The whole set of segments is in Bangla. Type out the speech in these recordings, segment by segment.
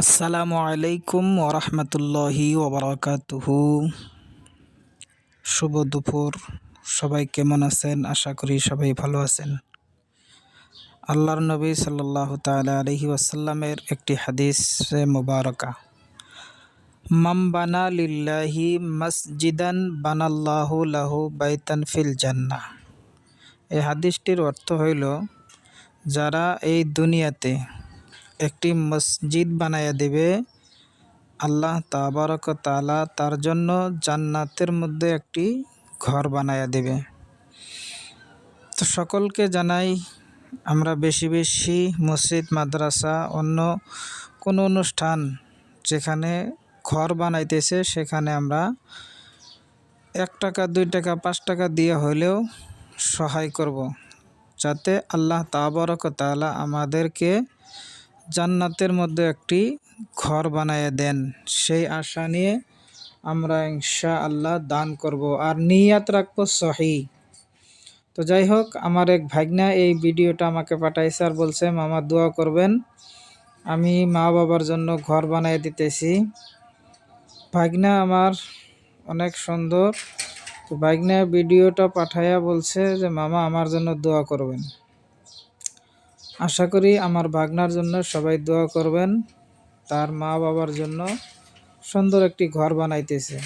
আসসালামু আলাইকুম ওরহমতুল্লাহি ওবরাকাতুহু। শুভ দুপুর। সবাই কেমন আছেন? আশা করি সবাই ভালো আছেন। আল্লাহর নবী সাল্লাহ তালা আলহি ওয়াসাল্লামের একটি হাদিস মুবারকা। মামবানা লিল্লাহি মসজিদান বানাল্লাহু লাহু বাইতান ফিল জান্না এই হাদিসটির অর্থ হইল, যারা এই দুনিয়াতে একটি মসজিদ বানাইয়া দেবে। আল্লাহ তাবারক তালা তার জন্য জান্নাতের মধ্যে একটি ঘর বানাইয়া দেবে। তো সকলকে জানাই, আমরা বেশি বেশি মসজিদ, মাদ্রাসা, অন্য কোনো অনুষ্ঠান যেখানে ঘর বানাইতেছে, সেখানে আমরা এক টাকা, দুই টাকা, পাঁচ টাকা দিয়ে হলেও সহায় করব। যাতে আল্লাহ তাবরক তালা আমাদেরকে জান্নাতের মধ্যে একটি ঘর বানায় দেন। সেই আশা নিয়ে আমরা ইনশা আল্লাহ দান করব আর নিয়াত রাখব সহি। তো যাই হোক, আমার এক ভাগনা এই ভিডিওটা আমাকে পাঠাইছে আর বলছে, মামা, দোয়া করবেন। আমি মা বাবার জন্য ঘর বানাই দিতেছি। ভাগনা আমার অনেক সুন্দর। তো ভাগনা ভিডিওটা পাঠাইয়া বলছে যে, মামা, আমার জন্য দোয়া করবেন। আশা করি আমার ভাগনার জন্য সবাই দোয়া করবেন। তার মা বাবার জন্য সুন্দর একটি ঘর বানাইতেছে।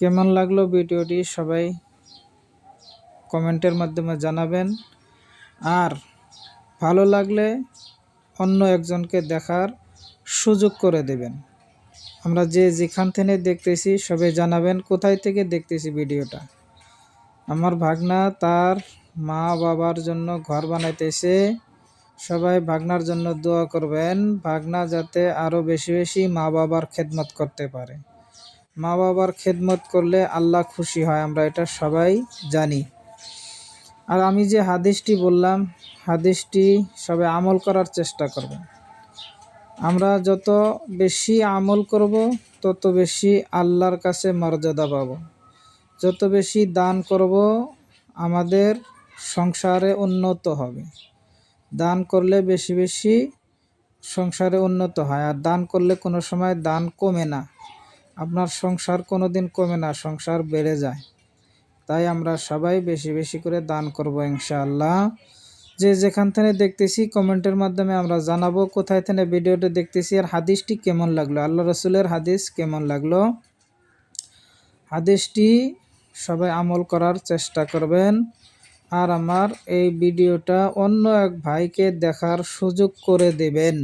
কেমন লাগল ভিডিওটি সবাই কমেন্টের মাধ্যমে জানাবেন। আর ভালো লাগলে অন্য একজনকে দেখার সুযোগ করে দেবেন। আমরা যে যেখান থেকে দেখতেছি সবাই জানাবেন কোথায় থেকে দেখতেছি ভিডিওটা। আমার ভাগনা তার মা বাবার জন্য ঘর বানাইতেছে। সবাই ভাগনার জন্য দোয়া করবেন। ভাগনা যাতে আরও বেশি বেশি মা বাবার খেদমত করতে পারে। মা বাবার খেদমত করলে আল্লাহ খুশি হয়, আমরা এটা সবাই জানি। আর আমি যে হাদিসটি বললাম, হাদিসটি সবাই আমল করার চেষ্টা করবেন আমরা যত বেশি আমল করব, তত বেশি আল্লাহর কাছে মর্যাদা পাব। যত বেশি দান করব, আমাদের সংসারে উন্নত হবে। দান করলে বেশি বেশি সংসারে উন্নত হয়। আর দান করলে কোনো সময় দান কমে না। আপনার সংসার কোনো দিন কমে না, সংসার বেড়ে যায়। তাই আমরা সবাই বেশি বেশি করে দান করব ইনশাআল্লাহ। যে যেখান থেকে দেখতেছি, কমেন্টের মাধ্যমে আমরা জানাব কোথায় থেকে ভিডিওটা দেখতেছি আর হাদিসটি কেমন লাগল, আল্লাহ রসুলের হাদিস কেমন লাগল। হাদিসটি সবাই আমল করার চেষ্টা করবেন। আর আমার এই ভিডিওটা অন্য এক ভাইকে দেখার সুযোগ করে দেবেন।